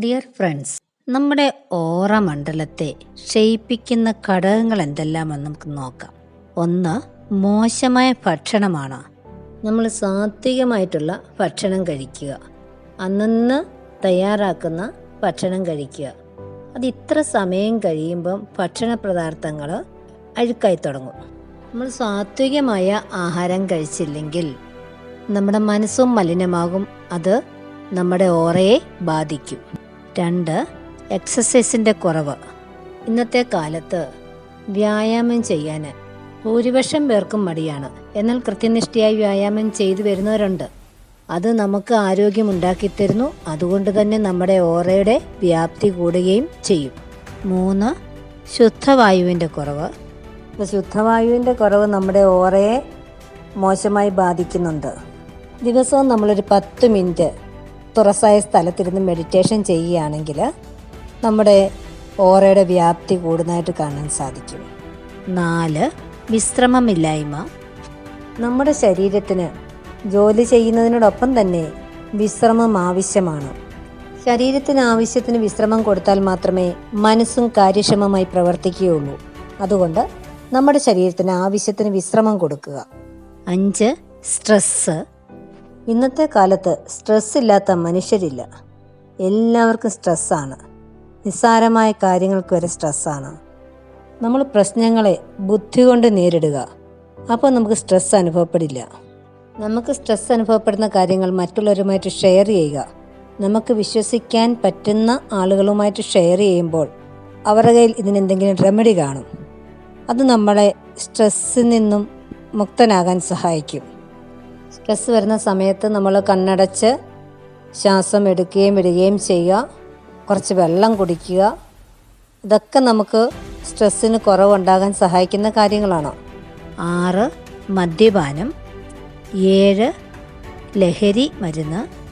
Dear friends നമ്മുടെ ഓറ മണ്ഡലത്തെ ക്ഷയിപ്പിക്കുന്ന ഘടകങ്ങൾ എന്തെല്ലാമെന്ന് നമുക്ക് നോക്കാം. ഒന്ന് മോശമായ ഭക്ഷണമാണ്. നമ്മൾ സാത്വികമായിട്ടുള്ള ഭക്ഷണം കഴിക്കുക. അന്നന്ന് തയ്യാറാക്കുന്ന ഭക്ഷണം കഴിക്കുക. അത് ഇത്ര സമയം കഴിയുമ്പം ഭക്ഷണ പദാർത്ഥങ്ങൾ അഴുക്കായി തുടങ്ങും. നമ്മൾ സാത്വികമായ ആഹാരം കഴിച്ചില്ലെങ്കിൽ നമ്മുടെ മനസ്സും മലിനമാകും. അത് നമ്മുടെ ഓറയെ ബാധിക്കും. രണ്ട് എക്സസൈസിന്റെ കുറവ്. ഇന്നത്തെ കാലത്ത് വ്യായാമം ചെയ്യാൻ ഭൂരിപക്ഷം പേർക്കും മടിയാണ്. എന്നാൽ കൃത്യനിഷ്ഠയായി വ്യായാമം ചെയ്തു വരുന്നവരുണ്ട്. അത് നമുക്ക് ആരോഗ്യമുണ്ടാക്കി തരുന്നു. അതുകൊണ്ട് തന്നെ നമ്മുടെ ഓറയുടെ വ്യാപ്തി കൂടുകയും ചെയ്യും. മൂന്ന് ശുദ്ധവായുവിന്റെ കുറവ്. ഇപ്പോൾ ശുദ്ധവായുവിന്റെ കുറവ് നമ്മുടെ ഓറയെ മോശമായി ബാധിക്കുന്നുണ്ട്. ദിവസവും നമ്മളൊരു പത്ത് മിനിറ്റ് തുറസായ സ്ഥലത്തിരുന്ന് മെഡിറ്റേഷൻ ചെയ്യുകയാണെങ്കിൽ നമ്മുടെ ഓറയുടെ വ്യാപ്തി കൂടുന്നതായിട്ട് കാണാൻ സാധിക്കും. നാല് വിശ്രമമില്ലായ്മ. നമ്മുടെ ശരീരത്തിന് ജോലി ചെയ്യുന്നതിനോടൊപ്പം തന്നെ വിശ്രമം ആവശ്യമാണ്. ശരീരത്തിന് ആവശ്യത്തിന് വിശ്രമം കൊടുത്താൽ മാത്രമേ മനസ്സും കാര്യക്ഷമമായി പ്രവർത്തിക്കുകയുള്ളൂ. അതുകൊണ്ട് നമ്മുടെ ശരീരത്തിന് ആവശ്യത്തിന് വിശ്രമം കൊടുക്കുക. അഞ്ച് സ്ട്രെസ്സ്. ഇന്നത്തെ കാലത്ത് സ്ട്രെസ് ഇല്ലാത്ത മനുഷ്യരില്ല. എല്ലാവർക്കും സ്ട്രെസ്സാണ് നിസ്സാരമായ കാര്യങ്ങൾക്ക് വരെ സ്ട്രെസ്സാണ് നമ്മൾ പ്രശ്നങ്ങളെ ബുദ്ധി കൊണ്ട് നേരിടുക. അപ്പോൾ നമുക്ക് സ്ട്രെസ് അനുഭവപ്പെടില്ല. നമുക്ക് സ്ട്രെസ് അനുഭവപ്പെടുന്ന കാര്യങ്ങൾ മറ്റുള്ളവരുമായിട്ട് ഷെയർ ചെയ്യുക. നമുക്ക് വിശ്വസിക്കാൻ പറ്റുന്ന ആളുകളുമായിട്ട് ഷെയർ ചെയ്യുമ്പോൾ അവരുടെ കയ്യിൽ ഇതിനെന്തെങ്കിലും റെമഡി കാണും. അത് നമ്മളെ സ്ട്രെസ്സിൽ നിന്നും മുക്തനാകാൻ സഹായിക്കും. സ്ട്രെസ് വരുന്ന സമയത്ത് നമ്മൾ കണ്ണടച്ച് ശ്വാസം എടുക്കുകയും വിടുകയും ചെയ്യുക. കുറച്ച് വെള്ളം കുടിക്കുക. ഇതൊക്കെ നമുക്ക് സ്ട്രെസ്സിന് കുറവുണ്ടാകാൻ സഹായിക്കുന്ന കാര്യങ്ങളാണ്. ആറ് മദ്യപാനം. ഏഴ് ലഹരി മരുന്ന്.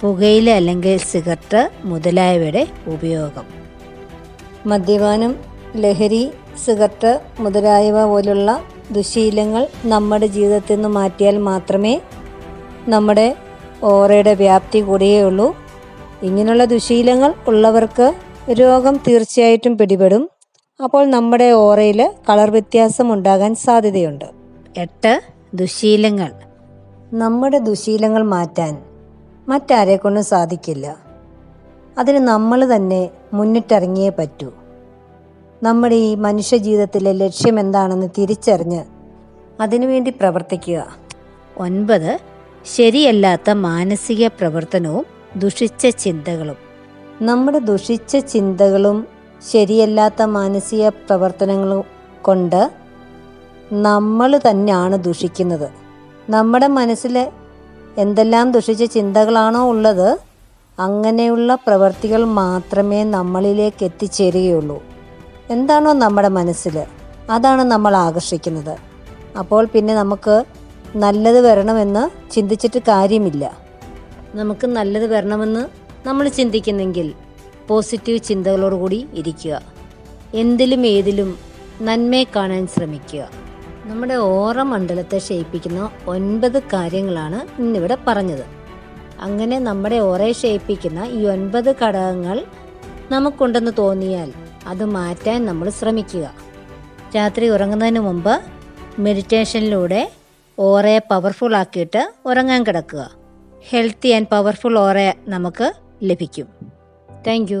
പുകയില അല്ലെങ്കിൽ സിഗരറ്റ് മുതലായവയുടെ ഉപയോഗം. മദ്യപാനം ലഹരി സിഗരറ്റ് മുതലായവ പോലുള്ള ദുശീലങ്ങൾ നമ്മുടെ ജീവിതത്തിൽ നിന്ന് മാറ്റിയാൽ മാത്രമേ നമ്മുടെ ഓറയുടെ വ്യാപ്തി കൂടുകയുള്ളൂ. ഇങ്ങനെയുള്ള ദുശീലങ്ങൾ ഉള്ളവർക്ക് രോഗം തീർച്ചയായിട്ടും പിടിപെടും. അപ്പോൾ നമ്മുടെ ഓറയിൽ കളർ വ്യത്യാസം ഉണ്ടാകാൻ സാധ്യതയുണ്ട്. എട്ട് ദുശീലങ്ങൾ. നമ്മുടെ ദുശീലങ്ങൾ മാറ്റാൻ മറ്റാരെ കൊണ്ടും സാധിക്കില്ല. അതിന് നമ്മൾ തന്നെ മുന്നിട്ടിറങ്ങിയേ പറ്റൂ. നമ്മുടെ ഈ മനുഷ്യ ജീവിതത്തിലെ ലക്ഷ്യം എന്താണെന്ന് തിരിച്ചറിഞ്ഞ് അതിനുവേണ്ടി പ്രവർത്തിക്കുക. ഒൻപത് ശരിയല്ലാത്ത മാനസിക പ്രവർത്തനവും ദുഷിച്ച ചിന്തകളും. നമ്മുടെ ദുഷിച്ച ചിന്തകളും ശരിയല്ലാത്ത മാനസിക പ്രവർത്തനങ്ങളും കൊണ്ട് നമ്മൾ തന്നെയാണ് ദുഷിക്കുന്നത്. നമ്മുടെ മനസ്സിൽ എന്തെല്ലാം ദുഷിച്ച ചിന്തകളാണോ ഉള്ളത് അങ്ങനെയുള്ള പ്രവർത്തികൾ മാത്രമേ നമ്മളിലേക്ക് എത്തിച്ചേരുകയുള്ളൂ. എന്താണോ നമ്മുടെ മനസ്സിൽ അതാണ് നമ്മൾ ആകർഷിക്കുന്നത്. അപ്പോൾ പിന്നെ നമുക്ക് നല്ലത് വരണമെന്ന് ചിന്തിച്ചിട്ട് കാര്യമില്ല. നമുക്ക് നല്ലത് വരണമെന്ന് നമ്മൾ ചിന്തിക്കുന്നെങ്കിൽ പോസിറ്റീവ് ചിന്തകളോടുകൂടി ഇരിക്കുക. എന്തിലും ഏതിലും നന്മയെ കാണാൻ ശ്രമിക്കുക. നമ്മുടെ ഓറ മണ്ഡലത്തെ ക്ഷയിപ്പിക്കുന്ന ഒൻപത് കാര്യങ്ങളാണ് ഇന്നിവിടെ പറഞ്ഞത്. അങ്ങനെ നമ്മുടെ ഓറയെ ക്ഷയിപ്പിക്കുന്ന ഈ ഒൻപത് ഘടകങ്ങൾ നമുക്കുണ്ടെന്ന് തോന്നിയാൽ അത് മാറ്റാൻ നമ്മൾ ശ്രമിക്കുക. രാത്രി ഉറങ്ങുന്നതിന് മുമ്പ് മെഡിറ്റേഷനിലൂടെ ഓറയെ പവർഫുൾ ആക്കിയിട്ട് ഉറങ്ങാൻ കിടക്കുക. ഹെൽത്തി ആൻഡ് പവർഫുൾ ഓറ നമുക്ക് ലഭിക്കും. താങ്ക്